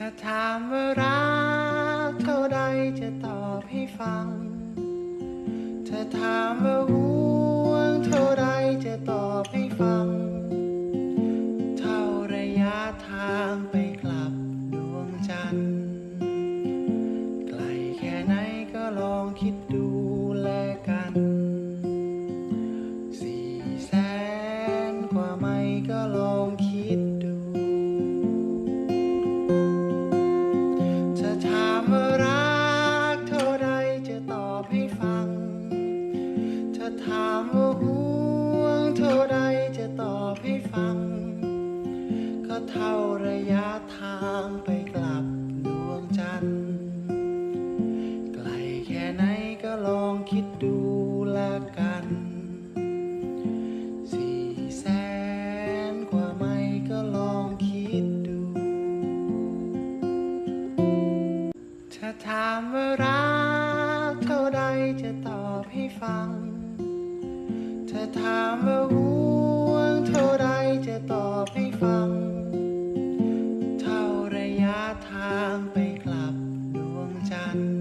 ถ้าถามว่ารักเท่าใดจะตอบให้ฟังถ้าถามว่าห่วงเท่าใดจะตอบให้ฟัง เท่าระยะทางไปกลับดวงจันทร์ไกลแค่ไหนก็ลองคิดดูแลกันสี่แสนกว่าไม่ก็ลองคิดาถามว่าห่วงเท่าใดจะตอบให้ฟัง ก็เท่าระยะทางไปกลับดวงจันทร์ไกลแค่ไหนก็ลองคิดดูละกันสี่แสนกว่าไม่ก็ลองคิดดู ถ้าถามว่ารักเท่าใดจะตอบให้ฟัง ธอถามว่าห่วงเท่าไรจะตอบให้ฟัง เท่าระยะทางไปกลับดวงจันทร์